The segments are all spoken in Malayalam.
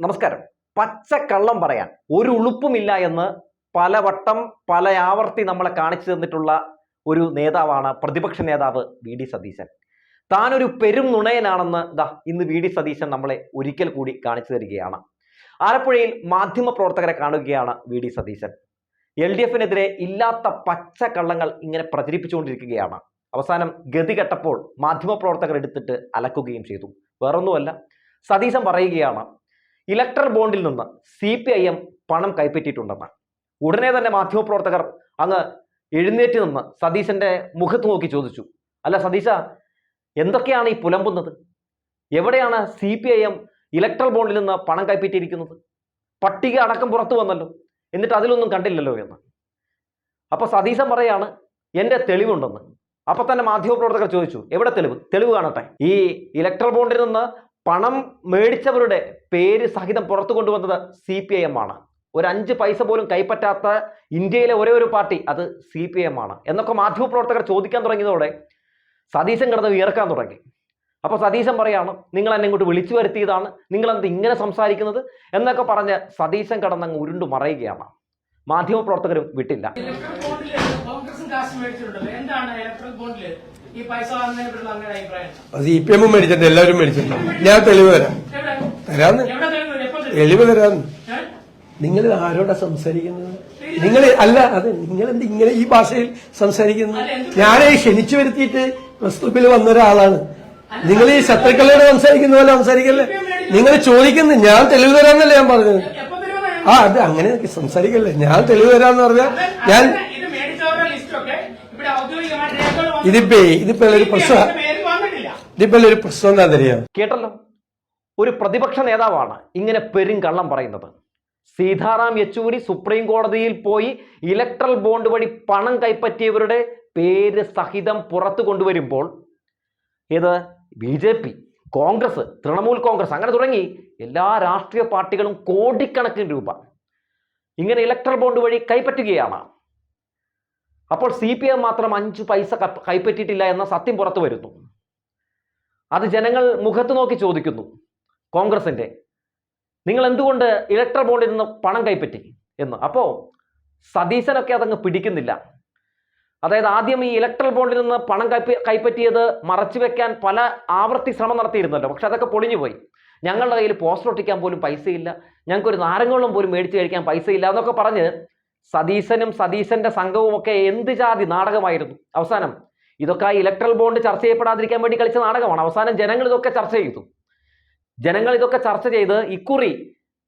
നമസ്കാരം. പച്ചക്കള്ളം പറയാൻ. ഒരു ഉളുപ്പുമില്ല എന്ന് പലവട്ടം പല ആവർത്തി നമ്മളെ കാണിച്ചു തന്നിട്ടുള്ള ഒരു നേതാവാണ് പ്രതിപക്ഷ നേതാവ് വി ഡി സതീശൻ. താനൊരു പെരും നുണയനാണെന്ന് ദാ ഇന്ന് വി ഡി സതീശൻ നമ്മളെ ഒരിക്കൽ കൂടി കാണിച്ചു തരികയാണ്. ആലപ്പുഴയിൽ മാധ്യമ പ്രവർത്തകരെ കാണുകയാണ് V D Satheesan. L D എഫിനെതിരെ ഇല്ലാത്ത പച്ചക്കള്ളങ്ങൾ ഇങ്ങനെ പ്രചരിപ്പിച്ചുകൊണ്ടിരിക്കുകയാണ്. അവസാനം ഗതി കെട്ടപ്പോൾ മാധ്യമപ്രവർത്തകർ എടുത്തിട്ട് അലക്കുകയും ചെയ്തു. വേറൊന്നുമല്ല. സതീശൻ പറയുകയാണ് ഇലക്ട്രൽ ബോണ്ടിൽ നിന്ന് സി പി ഐ എം പണം കൈപ്പറ്റിയിട്ടുണ്ടെന്ന് ഉടനെ തന്നെ മാധ്യമപ്രവർത്തകർ അങ്ങ് എഴുന്നേറ്റ് നിന്ന് സതീശന്റെ മുഖത്ത് നോക്കി ചോദിച്ചു. അല്ല സതീശ എന്തൊക്കെയാണ് ഈ പുലമ്പുന്നത്? എവിടെയാണ് C P I M electoral ബോണ്ടിൽ നിന്ന് പണം കൈപ്പറ്റിയിരിക്കുന്നത്? പട്ടിക അടക്കം പുറത്തു വന്നല്ലോ എന്നിട്ട് അതിലൊന്നും കണ്ടില്ലല്ലോ എന്ന്. അപ്പോൾ സതീശൻ പറയാണ് എന്റെ തെളിവുണ്ടെന്ന്. അപ്പൊ തന്നെ മാധ്യമപ്രവർത്തകർ ചോദിച്ചു എവിടെ തെളിവ്? തെളിവ് കാണട്ടെ. ഈ ഇലക്ട്രൽ ബോണ്ടിൽ നിന്ന് പണം മേടിച്ചവരുടെ പേര് സഹിതം പുറത്തു കൊണ്ടുവന്നത് സി പി ഐ എം ആണ്. ഒരു അഞ്ച് പൈസ പോലും കൈപ്പറ്റാത്ത ഇന്ത്യയിലെ ഒരേ ഒരു പാർട്ടി അത് സി പി എം ആണ്. എന്നൊക്കെ മാധ്യമപ്രവർത്തകർ ചോദിക്കാൻ തുടങ്ങിയതോടെ സതീശൻ കിടന്ന് വിയർക്കാൻ തുടങ്ങി. അപ്പോൾ സതീശൻ പറയാണ് നിങ്ങൾ എന്നെ ഇങ്ങോട്ട് വിളിച്ചു വരുത്തിയതാണ്. നിങ്ങൾ എന്ത് ഇങ്ങനെ സംസാരിക്കുന്നത്? എന്നൊക്കെ പറഞ്ഞ് സതീശൻ കടന്നങ്ങ് ഉരുണ്ടു മറയുകയാണ്. മാധ്യമപ്രവർത്തകരും വിട്ടില്ല. അഭിപ്രായം സി പി എമ്മും മേടിച്ചിട്ടുണ്ട് എല്ലാവരും മേടിച്ചിട്ടുണ്ട്. ഞാൻ തെളിവ് തരാം. തരാന്ന്. തെളിവ് തരാന്ന്? നിങ്ങൾ ആരോടാ സംസാരിക്കുന്നത്? നിങ്ങൾ അല്ല അതെ നിങ്ങൾ എന്ത് ഇങ്ങനെ ഈ ഭാഷയിൽ സംസാരിക്കുന്നത്? ഞാനേ ക്ഷണിച്ചു വരുത്തിയിട്ട് പ്രസ് ക്ലബിൽ വന്ന ഒരാളാണ്. നിങ്ങൾ ഈ ശത്രുക്കളോട് സംസാരിക്കുന്ന പോലെ സംസാരിക്കല്ലേ? നിങ്ങൾ ചോദിക്കുന്നു ഞാൻ തെളിവ് തരാന്നല്ലേ ഞാൻ പറഞ്ഞത്? ആ അത് അങ്ങനെ സംസാരിക്കല്ലേ? ഞാൻ തെളിവ് തരാന്ന് പറഞ്ഞാൽ ഞാൻ ഇത് മേടിച്ചവരുടെ ലിസ്റ്റ് ഒക്കെ ഇവിടെ ഔദ്യോഗികമായ രേഖകൾ വന്നു. ഇതിപ്പോ ഇതിപ്പോ ഒരു പ്രശ്നം ഇതിപ്പോ ഒരു പ്രശ്നം എന്താ അറിയാം? കേട്ടല്ലോ? ഒരു പ്രതിപക്ഷ നേതാവാണ് ഇങ്ങനെ പെരും കള്ളം പറയുന്നത്. സീതാറാം യെച്ചൂരി സുപ്രീം കോടതിയിൽ പോയി ഇലക്ട്രൽ ബോണ്ട് വഴി പണം കൈപ്പറ്റിയവരുടെ പേര് സഹിതം പുറത്തു കൊണ്ടുവരുമ്പോൾ ഇത് B J P Congress Trinamool Congress അങ്ങനെ തുടങ്ങി എല്ലാ രാഷ്ട്രീയ പാർട്ടികളും കോടിക്കണക്കിന് രൂപ ഇങ്ങനെ ഇലക്ട്രൽ ബോണ്ട് വഴി കൈപ്പറ്റുകയാണ്. അപ്പോൾ സി പി എം മാത്രം അഞ്ച് പൈസ കപ്പ- കൈപ്പറ്റിയിട്ടില്ല എന്ന സത്യം പുറത്തു വരുന്നു. അത് ജനങ്ങൾ മുഖത്ത് നോക്കി ചോദിക്കുന്നു കോൺഗ്രസിന്റെ നിങ്ങൾ എന്തുകൊണ്ട് ഇലക്ട്രൽ ബോണ്ടിൽ നിന്ന് പണം കൈപ്പറ്റി എന്ന്. അപ്പോൾ സതീശനൊക്കെ അതങ്ങ് പിടിക്കുന്നില്ല. അതായത് ആദ്യം ഈ ഇലക്ട്രൽ ബോണ്ടിൽ നിന്ന് പണം കൈപ്പ കൈപ്പറ്റിയത് മറച്ചു വെക്കാൻ പല ആവർത്തി ശ്രമം നടത്തിയിരുന്നല്ലോ. പക്ഷെ അതൊക്കെ പൊളിഞ്ഞുപോയി ഞങ്ങളുടെ കയ്യിൽ പോസ്റ്റർ ഒട്ടിക്കാൻ പോലും പൈസയില്ല. ഞങ്ങൾക്കൊരു നാരങ്ങളും പോലും മേടിച്ച് കഴിക്കാൻ പൈസയില്ല എന്നൊക്കെ പറഞ്ഞ് സതീശനും സതീശന്റെ സംഘവും ഒക്കെ എന്ത് ജാതി നാടകമായിരുന്നു? അവസാനം ഇതൊക്കെ ആ ഇലക്ട്രൽ ബോണ്ട് ചർച്ച ചെയ്യപ്പെടാതിരിക്കാൻ വേണ്ടി കളിച്ച നാടകമാണ്. അവസാനം ജനങ്ങൾ ഇതൊക്കെ ചർച്ച ചെയ്തു. ജനങ്ങൾ ഇതൊക്കെ ചർച്ച ചെയ്ത് ഇക്കുറി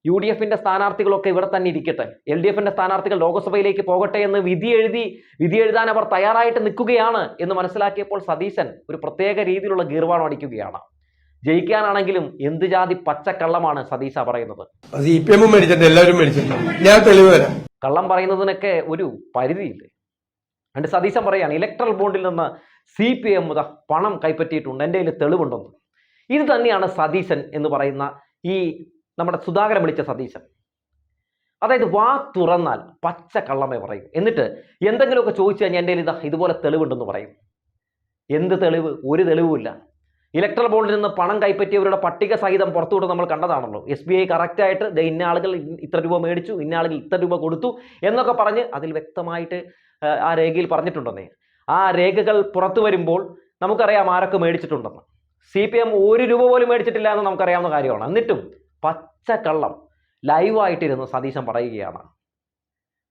യു ഡി എഫിന്റെ സ്ഥാനാർത്ഥികളൊക്കെ ഇവിടെ തന്നെ ഇരിക്കട്ടെ. എൽ ഡി എഫിന്റെ സ്ഥാനാർത്ഥികൾ ലോകസഭയിലേക്ക് പോകട്ടെ എന്ന് വിധി എഴുതി വിധി എഴുതാൻ അവർ തയ്യാറായിട്ട് നിൽക്കുകയാണ് എന്ന് മനസ്സിലാക്കിയപ്പോൾ സതീശൻ ഒരു പ്രത്യേക രീതിയിലുള്ള ഗീർവാണം അടിക്കുകയാണ്. ജയിക്കാനാണെങ്കിലും എന്ത് ജാതി പച്ചക്കള്ളമാണ് സതീശ പറയുന്നത്. എല്ലാവരും മേടിച്ചിട്ടുണ്ട്. ഞാൻ തെളിവ് കള്ളം പറയുന്നതിനൊക്കെ ഒരു പരിധിയില്ലേ? എന്നിട്ട് സതീശൻ പറയാണ് ഇലക്ട്രൽ ബോണ്ടിൽ നിന്ന് സി പി എം പണം കൈപ്പറ്റിയിട്ടുണ്ട്. എന്റെ കയ്യിൽ തെളിവുണ്ടെന്ന്. ഇത് തന്നെയാണ് സതീശൻ എന്ന് പറയുന്ന ഈ നമ്മുടെ സുധാകരൻ വിളിച്ച സതീശൻ. അതായത് വാ തുറന്നാൽ പച്ച കള്ളമേ പറയും. എന്നിട്ട് എന്തെങ്കിലുമൊക്കെ ചോദിച്ചു കഴിഞ്ഞാൽ എന്റെ കയ്യിൽ ഇതാ ഇതുപോലെ തെളിവുണ്ടെന്ന് പറയും. എന്ത് തെളിവ്? ഒരു തെളിവുമില്ല. ഇലക്ട്രൽ ബോണ്ടിൽ നിന്ന് പണം കൈപ്പറ്റിയവരുടെ പട്ടിക സഹിതം പുറത്തുവിട്ട് നമ്മൾ കണ്ടതാണല്ലോ. എസ് ബി ഐ കറക്റ്റായിട്ട് ഇന്ന ആളുകൾ ഇത്ര രൂപ മേടിച്ചു ഇന്ന ആളുകൾ ഇത്ര രൂപ കൊടുത്തു എന്നൊക്കെ പറഞ്ഞ് അതിൽ വ്യക്തമായിട്ട് ആ, രേഖയിൽ പറഞ്ഞിട്ടുണ്ടെന്നേ. ആ രേഖകൾ പുറത്തു വരുമ്പോൾ നമുക്കറിയാം ആരൊക്കെ മേടിച്ചിട്ടുണ്ടെന്ന്. സി പി എം ഒരു രൂപ പോലും മേടിച്ചിട്ടില്ല എന്ന് നമുക്കറിയാവുന്ന കാര്യമാണ്. എന്നിട്ടും പച്ചക്കള്ളം ലൈവായിട്ടിരുന്ന് സതീശൻ പറയുകയാണ്.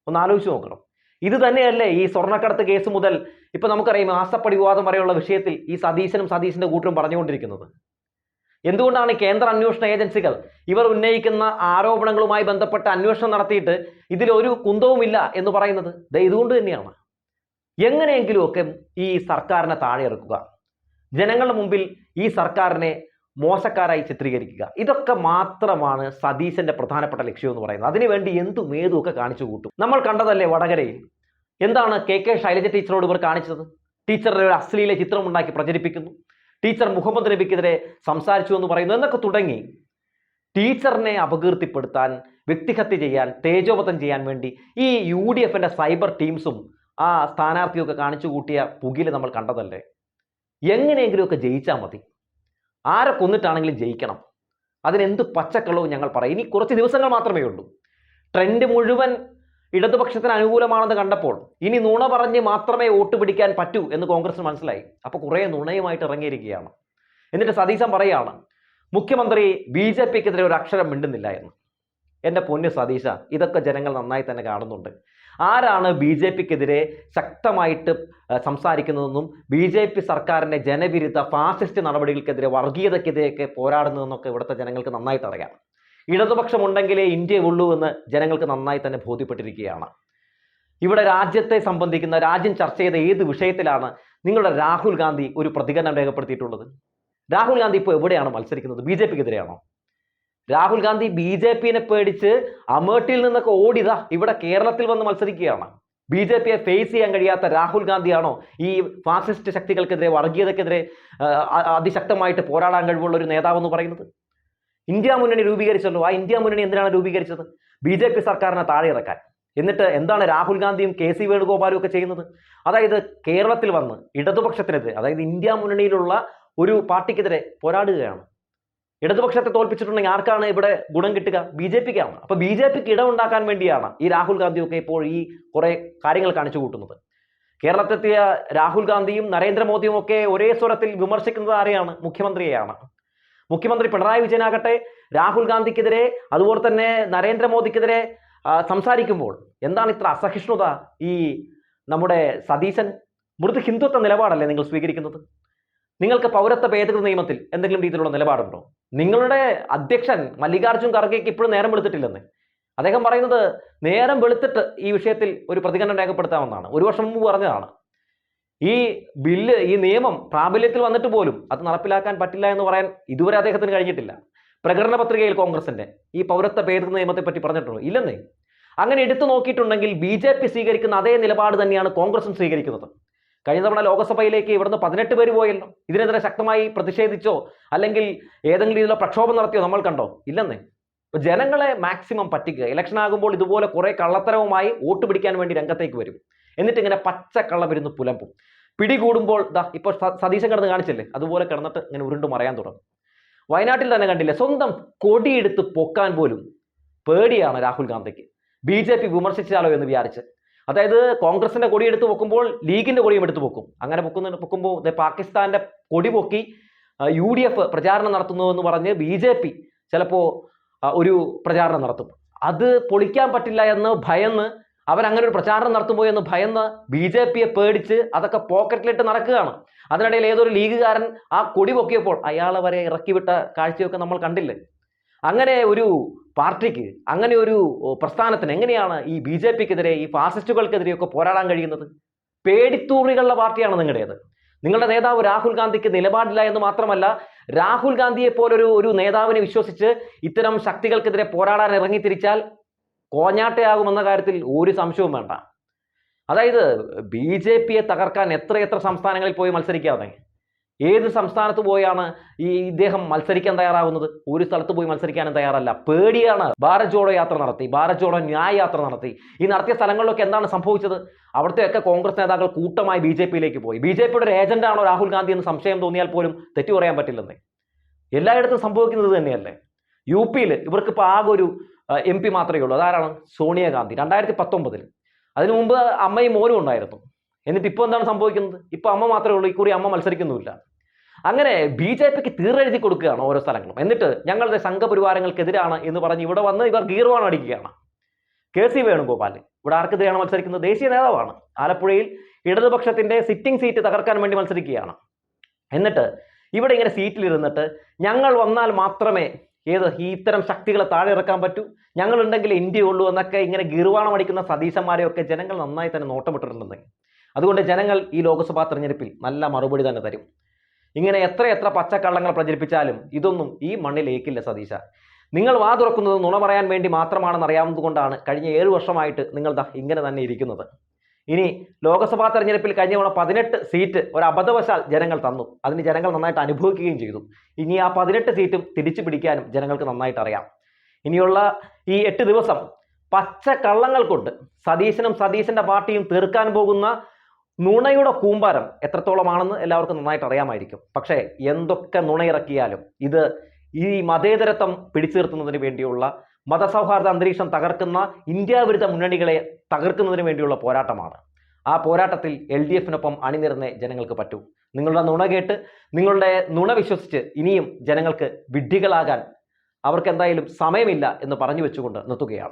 ഒന്ന് ആലോചിച്ച് നോക്കണം. ഇത് തന്നെയല്ലേ ഈ സ്വർണക്കടത്ത് കേസ് മുതൽ ഇപ്പൊ നമുക്കറിയാം ആസപ്പടി വിവാദം വരെയുള്ള വിഷയത്തിൽ ഈ സതീശനും സതീശന്റെ കൂട്ടരും പറഞ്ഞുകൊണ്ടിരിക്കുന്നത്. എന്തുകൊണ്ടാണ് കേന്ദ്ര അന്വേഷണ ഏജൻസികൾ ഇവർ ഉന്നയിക്കുന്ന ആരോപണങ്ങളുമായി ബന്ധപ്പെട്ട അന്വേഷണം നടത്തിയിട്ട് ഇതിലൊരു കുന്തവുമില്ല എന്ന് പറയുന്നത്? ഇതുകൊണ്ട് തന്നെയാണ്. എങ്ങനെയെങ്കിലുമൊക്കെ ഈ സർക്കാരിനെ താഴെ ഇറക്കുക. ജനങ്ങളുടെ മുമ്പിൽ ഈ സർക്കാരിനെ മോശക്കാരായി ചിത്രീകരിക്കുക. ഇതൊക്കെ മാത്രമാണ് സതീശന്റെ പ്രധാനപ്പെട്ട ലക്ഷ്യം എന്ന് പറയുന്നത്. അതിനുവേണ്ടി എന്തും ഏതും ഒക്കെ കാണിച്ചു കൂട്ടും. നമ്മൾ കണ്ടതല്ലേ വടകരയിൽ? എന്താണ് കെ കെ ശൈലജ ടീച്ചറോട് ഇവർ കാണിച്ചത്? ടീച്ചറുടെ ഒരു അശ്ലീല ചിത്രം ഉണ്ടാക്കി പ്രചരിപ്പിക്കുന്നു. ടീച്ചർ മുഹമ്മദ് നബിക്കെതിരെ സംസാരിച്ചു എന്ന് പറയുന്നു. എന്നൊക്കെ തുടങ്ങി. ടീച്ചറിനെ അപകീർത്തിപ്പെടുത്താൻ വ്യക്തിഹത്യ ചെയ്യാൻ തേജോപതം ചെയ്യാൻ വേണ്ടി ഈ യു ഡി എഫിന്റെ സൈബർ ടീംസും ആ സ്ഥാനാർത്ഥിയൊക്കെ കാണിച്ചു കൂട്ടിയ പുകിൽ നമ്മൾ കണ്ടതല്ലേ? എങ്ങനെയെങ്കിലുമൊക്കെ ജയിച്ചാൽ മതി. ആരെ കൊന്നിട്ടാണെങ്കിലും ജയിക്കണം. അതിനെന്ത് പച്ചക്കള്ളവും ഞങ്ങൾ പറയും. ഇനി കുറച്ച് ദിവസങ്ങൾ മാത്രമേ ഉള്ളൂ. ട്രെൻഡ് മുഴുവൻ ഇടതുപക്ഷത്തിന് അനുകൂലമാണെന്ന് കണ്ടപ്പോൾ ഇനി നുണ പറഞ്ഞ് മാത്രമേ വോട്ട് പിടിക്കാൻ പറ്റൂ എന്ന് കോൺഗ്രസ് മനസ്സിലായി. അപ്പോൾ കുറേ നുണയുമായിട്ട് ഇറങ്ങിയിരിക്കുകയാണ്. എന്നിട്ട് സതീശൻ പറയുകയാണ് മുഖ്യമന്ത്രി ബി ജെ പിക്കെതിരെ ഒരു അക്ഷരം മിണ്ടുന്നില്ല എന്ന്. എന്റെ പൊന്നു സതീശ ഇതൊക്കെ ജനങ്ങൾ നന്നായി തന്നെ കാണുന്നുണ്ട്. ആരാണ് ബി ജെ പിക്കെതിരെ ശക്തമായിട്ട് സംസാരിക്കുന്നതെന്നും ബി ജെ പി സർക്കാരിന്റെ ജനവിരുദ്ധ ഫാസിസ്റ്റ് നടപടികൾക്കെതിരെ വർഗീയതയ്ക്കെതിരെയൊക്കെ പോരാടുന്നതെന്നൊക്കെ ഇവിടുത്തെ ജനങ്ങൾക്ക് നന്നായിട്ട് അറിയാം. ഇടതുപക്ഷമുണ്ടെങ്കിലേ ഇന്ത്യ ഉള്ളൂ എന്ന് ജനങ്ങൾക്ക് നന്നായി തന്നെ ബോധ്യപ്പെട്ടിരിക്കുകയാണ്. ഇവിടെ രാജ്യത്തെ സംബന്ധിക്കുന്ന രാജ്യം ചർച്ച ചെയ്ത ഏത് വിഷയത്തിലാണ് നിങ്ങളുടെ രാഹുൽ ഗാന്ധി ഒരു പ്രതികരണം രേഖപ്പെടുത്തിയിട്ടുള്ളത്? രാഹുൽ ഗാന്ധി ഇപ്പോൾ എവിടെയാണ് മത്സരിക്കുന്നത്? ബി ജെ പിക്കെതിരെയാണോ? രാഹുൽ ഗാന്ധി ബി ജെ പിനെ പേടിച്ച് അമേഠിയിൽ നിന്നൊക്കെ ഓടിതാ ഇവിടെ കേരളത്തിൽ വന്ന് മത്സരിക്കുകയാണ്. ബി ജെ പിയെ ഫേസ് ചെയ്യാൻ കഴിയാത്ത രാഹുൽ ഗാന്ധിയാണോ ഈ ഫാസിസ്റ്റ് ശക്തികൾക്കെതിരെ വർഗീയതക്കെതിരെ അതിശക്തമായിട്ട് പോരാടാൻ കഴിവുള്ള ഒരു നേതാവെന്ന് പറയുന്നത്? ഇന്ത്യ മുന്നണി രൂപീകരിച്ചല്ലോ. ആ ഇന്ത്യ മുന്നണി എന്തിനാണ് രൂപീകരിച്ചത്? ബി ജെ പി സർക്കാരിനെ താഴെ ഇറക്കാൻ. എന്നിട്ട് എന്താണ് രാഹുൽ ഗാന്ധിയും കെ സി വേണുഗോപാലും ഒക്കെ ചെയ്യുന്നത്? അതായത് കേരളത്തിൽ വന്ന് ഇടതുപക്ഷത്തിനെതിരെ അതായത് ഇന്ത്യ മുന്നണിയിലുള്ള ഒരു പാർട്ടിക്കെതിരെ പോരാടുകയാണ്. ഇടതുപക്ഷത്തെ തോൽപ്പിച്ചിട്ടുണ്ടെങ്കിൽ ആർക്കാണ് ഇവിടെ ഗുണം കിട്ടുക? ബി ജെ പിക്കാണ്. അപ്പൊ ബി ജെ പിക്ക് ഇടമുണ്ടാക്കാൻ വേണ്ടിയാണ് ഈ രാഹുൽ ഗാന്ധിയൊക്കെ ഇപ്പോൾ ഈ കുറെ കാര്യങ്ങൾ കാണിച്ചു കൂട്ടുന്നത്. കേരളത്തെത്തിയ രാഹുൽ ഗാന്ധിയും നരേന്ദ്രമോദിയും ഒക്കെ ഒരേ സ്വരത്തിൽ വിമർശിക്കുന്നത് ആരെയാണ്? മുഖ്യമന്ത്രിയെയാണ്. മുഖ്യമന്ത്രി പിണറായി വിജയനാകട്ടെ രാഹുൽ ഗാന്ധിക്കെതിരെ അതുപോലെ തന്നെ നരേന്ദ്രമോദിക്കെതിരെ സംസാരിക്കുമ്പോൾ എന്താണ് ഇത്ര അസഹിഷ്ണുത ഈ നമ്മുടെ സതീശൻ? മൃദു ഹിന്ദുത്വ നിലപാടല്ലേ നിങ്ങൾ സ്വീകരിക്കുന്നത്? നിങ്ങൾക്ക് പൗരത്വ ഭേദഗതി നിയമത്തിൽ എന്തെങ്കിലും രീതിയിലുള്ള നിലപാടുണ്ടോ? നിങ്ങളുടെ അധ്യക്ഷൻ മല്ലികാർജുൻ ഖർഗെക്ക് ഇപ്പോഴും നേരം വെളുത്തിട്ടില്ലെന്ന്. അദ്ദേഹം പറയുന്നത് നേരം വെളുത്തിട്ട് ഈ വിഷയത്തിൽ ഒരു പ്രതികരണം രേഖപ്പെടുത്താമെന്നാണ്. ഒരു വർഷം മുമ്പ് പറഞ്ഞതാണ്. ഈ ബില്ല് ഈ നിയമം പ്രാബല്യത്തിൽ വന്നിട്ട് പോലും അത് നടപ്പിലാക്കാൻ പറ്റില്ല എന്ന് പറയാൻ ഇതുവരെ അദ്ദേഹത്തിന് കഴിഞ്ഞിട്ടില്ല. പ്രകടന പത്രികയിൽ കോൺഗ്രസിന്റെ ഈ പൗരത്വ ഭേദഗതി നിയമത്തെ പറ്റി പറഞ്ഞിട്ടുള്ളൂ ഇല്ലെന്നേ. അങ്ങനെ എടുത്തു നോക്കിയിട്ടുണ്ടെങ്കിൽ ബി ജെ പി സ്വീകരിക്കുന്ന അതേ നിലപാട് തന്നെയാണ് കോൺഗ്രസും സ്വീകരിക്കുന്നത്. കഴിഞ്ഞ തവണ ലോക്സഭയിലേക്ക് ഇവിടുന്ന് പതിനെട്ട് പേര് പോയല്ലോ. ഇതിനെതിരെ ശക്തമായി പ്രതിഷേധിച്ചോ അല്ലെങ്കിൽ ഏതെങ്കിലും രീതിയിലുള്ള പ്രക്ഷോഭം നടത്തിയോ നമ്മൾ കണ്ടോ? ഇല്ലെന്നേ. ഇപ്പൊ ജനങ്ങളെ മാക്സിമം പറ്റിക്കുക. ഇലക്ഷൻ ആകുമ്പോൾ ഇതുപോലെ കുറെ കള്ളത്തരവുമായി വോട്ട് പിടിക്കാൻ വേണ്ടി രംഗത്തേക്ക് വരും. എന്നിട്ട് ഇങ്ങനെ പച്ച കള്ളമിരുന്ന് പുലമ്പും. പിടികൂടുമ്പോൾ ദാ ഇപ്പോൾ സതീശൻ കിടന്ന് കാണിച്ചില്ലേ? അതുപോലെ കിടന്നിട്ട് ഇങ്ങനെ ഉരുണ്ടു മറയാൻ തുടങ്ങും. വയനാട്ടിൽ തന്നെ കണ്ടില്ലേ? സ്വന്തം കൊടിയെടുത്ത് പൊക്കാൻ പോലും പേടിയാണ് രാഹുൽ ഗാന്ധിക്ക്. ബി ജെ പി വിമർശിച്ചാലോ എന്ന് വിചാരിച്ച്. അതായത് കോൺഗ്രസിന്റെ കൊടി എടുത്ത് പൊക്കുമ്പോൾ ലീഗിന്റെ കൊടിയും എടുത്ത് പൊക്കും. അങ്ങനെ പൊക്കുന്ന പൊക്കുമ്പോൾ പാകിസ്ഥാന്റെ കൊടി പൊക്കി യു ഡി എഫ് പ്രചാരണം നടത്തുന്നു എന്ന് പറഞ്ഞ് ബി ജെ പി ചിലപ്പോൾ ഒരു പ്രചാരണം നടത്തും. അത് പൊളിക്കാൻ പറ്റില്ല എന്ന് ഭയന്ന് അവരങ്ങനെ ഒരു പ്രചാരണം നടത്തുമ്പോൾ എന്ന് ഭയന്ന് ബി ജെ പിയെ പേടിച്ച് അതൊക്കെ പോക്കറ്റിലിട്ട് നടക്കുകയാണ്. അതിനിടയിൽ ഏതൊരു ലീഗുകാരൻ ആ കൊടി പൊക്കിയപ്പോൾ അയാളെ വരെ ഇറക്കി വിട്ട കാഴ്ചയൊക്കെ നമ്മൾ കണ്ടില്ലേ? അങ്ങനെ ഒരു പാർട്ടിക്ക് അങ്ങനെ ഒരു പ്രസ്ഥാനത്തിന് എങ്ങനെയാണ് ഈ ബി ജെ പിക്കെതിരെ ഈ ഫാസിസ്റ്റുകൾക്കെതിരെയൊക്കെ പോരാടാൻ കഴിയുന്നത്? പേടിത്തൂറികളുടെ പാർട്ടിയാണ് നിങ്ങളുടേത്. നിങ്ങളുടെ നേതാവ് രാഹുൽ ഗാന്ധിക്ക് നിലപാടില്ല എന്ന് മാത്രമല്ല രാഹുൽ ഗാന്ധിയെ പോലൊരു ഒരു നേതാവിനെ വിശ്വസിച്ച് ഇത്തരം ശക്തികൾക്കെതിരെ പോരാടാൻ ഇറങ്ങിത്തിരിച്ചാൽ കോഞ്ഞാട്ടയാകുമെന്ന കാര്യത്തിൽ ഒരു സംശയവും വേണ്ട. അതായത് ബി ജെ പിയെ തകർക്കാൻ എത്രയെത്ര സംസ്ഥാനങ്ങളിൽ പോയി മത്സരിക്കാതെ? ഏത് സംസ്ഥാനത്ത് പോയാണ് ഈ ഇദ്ദേഹം മത്സരിക്കാൻ തയ്യാറാവുന്നത്? ഒരു സ്ഥലത്ത് പോയി മത്സരിക്കാനും തയ്യാറല്ല. പേടിയാണ്. ഭാരത് ജോഡോ യാത്ര നടത്തി ഭാരത് ജോഡോ ന്യായ യാത്ര നടത്തി. ഈ നടത്തിയ സ്ഥലങ്ങളിലൊക്കെ എന്താണ് സംഭവിച്ചത്? അവിടുത്തെയൊക്കെ കോൺഗ്രസ് നേതാക്കൾ കൂട്ടമായി ബി ജെ പിയിലേക്ക് പോയി. ബി ജെ പിയുടെ ഒരു ഏജന്റാണോ രാഹുൽ ഗാന്ധി എന്ന് സംശയം തോന്നിയാൽ പോലും തെറ്റു പറയാൻ പറ്റില്ലെന്നേ. എല്ലായിടത്തും സംഭവിക്കുന്നത് തന്നെയല്ലേ യു പിയിൽ ഇവർക്ക് ഇപ്പോൾ ആകെ ഒരു എം പി മാത്രമേ ഉള്ളൂ. അതാരാണ്? സോണിയാഗാന്ധി. രണ്ടായിരത്തി പത്തൊമ്പതിൽ അതിനു മുമ്പ് അമ്മയും മോനും ഉണ്ടായിരുന്നു. എന്നിട്ട് ഇപ്പോൾ എന്താണ് സംഭവിക്കുന്നത്? ഇപ്പോൾ അമ്മ മാത്രമേ ഉള്ളൂ. ഇക്കുറി അമ്മ മത്സരിക്കുന്നുമില്ല. അങ്ങനെ ബി ജെ പിക്ക് തീറെഴുതി കൊടുക്കുകയാണ് ഓരോ സ്ഥലങ്ങളും. എന്നിട്ട് ഞങ്ങളുടെ സംഘപരിവാരങ്ങൾക്കെതിരാണ് എന്ന് പറഞ്ഞ് ഇവിടെ വന്ന് ഇവർ ഗീർവാണ് അടിക്കുകയാണ്. കെ സി വേണുഗോപാൽ. ഇവിടെ ആർക്കെതിരെയാണ് മത്സരിക്കുന്നത്? ദേശീയ നേതാവാണ്. ആലപ്പുഴയിൽ ഇടതുപക്ഷത്തിന്റെ സിറ്റിംഗ് സീറ്റ് തകർക്കാൻ വേണ്ടി മത്സരിക്കുകയാണ്. എന്നിട്ട് ഇവിടെ ഇങ്ങനെ സീറ്റിലിരുന്നിട്ട് ഞങ്ങൾ വന്നാൽ മാത്രമേ ഏത് ഈ ഇത്തരം ശക്തികളെ താഴെ ഇറക്കാൻ പറ്റൂ? ഞങ്ങളുണ്ടെങ്കിൽ ഇന്ത്യ ഉള്ളൂ എന്നൊക്കെ ഇങ്ങനെ ഗിർവാണം അടിക്കുന്ന സതീശന്മാരെയൊക്കെ ജനങ്ങൾ നന്നായി തന്നെ നോട്ടമിട്ടിട്ടുണ്ടെന്ന്. അതുകൊണ്ട് ജനങ്ങൾ ഈ ലോക്സഭാ തെരഞ്ഞെടുപ്പിൽ നല്ല മറുപടി തന്നെ തരും. ഇങ്ങനെ എത്ര എത്ര പച്ചക്കള്ളങ്ങൾ പ്രചരിപ്പിച്ചാലും ഇതൊന്നും ഈ മണ്ണിലേക്കില്ല സതീശ. നിങ്ങൾ വാ തുറക്കുന്നത് നുണ പറയാൻ വേണ്ടി മാത്രമാണെന്ന് അറിയാവുന്നത് കൊണ്ടാണ് കഴിഞ്ഞ ഏഴ് വർഷമായിട്ട് നിങ്ങൾ ഇങ്ങനെ തന്നെ ഇരിക്കുന്നത്. ഇനി ലോക്സഭാ തെരഞ്ഞെടുപ്പിൽ കഴിഞ്ഞ തവണ പതിനെട്ട് സീറ്റ് ഒരു അബദ്ധവശാൽ ജനങ്ങൾ തന്നു. അതിന് ജനങ്ങൾ നന്നായിട്ട് അനുഭവിക്കുകയും ചെയ്തു. ഇനി ആ പതിനെട്ട് സീറ്റും തിരിച്ചു പിടിക്കാനും ജനങ്ങൾക്ക് നന്നായിട്ട് അറിയാം. ഇനിയുള്ള ഈ എട്ട് ദിവസം പച്ച കള്ളങ്ങൾ കൊണ്ട് സതീശനും സതീശന്റെ പാർട്ടിയും തീർക്കാൻ പോകുന്ന നുണയുടെ കൂമ്പാരം എത്രത്തോളമാണെന്ന് എല്ലാവർക്കും നന്നായിട്ട് അറിയാമായിരിക്കും. പക്ഷേ എന്തൊക്കെ നുണയിറക്കിയാലും ഇത് ഈ മതേതരത്വം പിടിച്ചു നിർത്തുന്നതിന് വേണ്ടിയുള്ള മതസൗഹാർദ്ദ അന്തരീക്ഷം തകർക്കുന്ന ഇന്ത്യ വിരുദ്ധ മുന്നണികളെ തകർക്കുന്നതിന് വേണ്ടിയുള്ള പോരാട്ടമാണ്. ആ പോരാട്ടത്തിൽ എൽ ഡി എഫിനൊപ്പം അണിനിരന്ന് ജനങ്ങൾക്ക് പറ്റൂ. നിങ്ങളുടെ നുണ കേട്ട് നിങ്ങളുടെ നുണ വിശ്വസിച്ച് ഇനിയും ജനങ്ങൾക്ക് വിഡ്ഢികളാകാൻ അവർക്ക് എന്തായാലും സമയമില്ല എന്ന് പറഞ്ഞു വെച്ചുകൊണ്ട് നിർത്തുകയാണ്.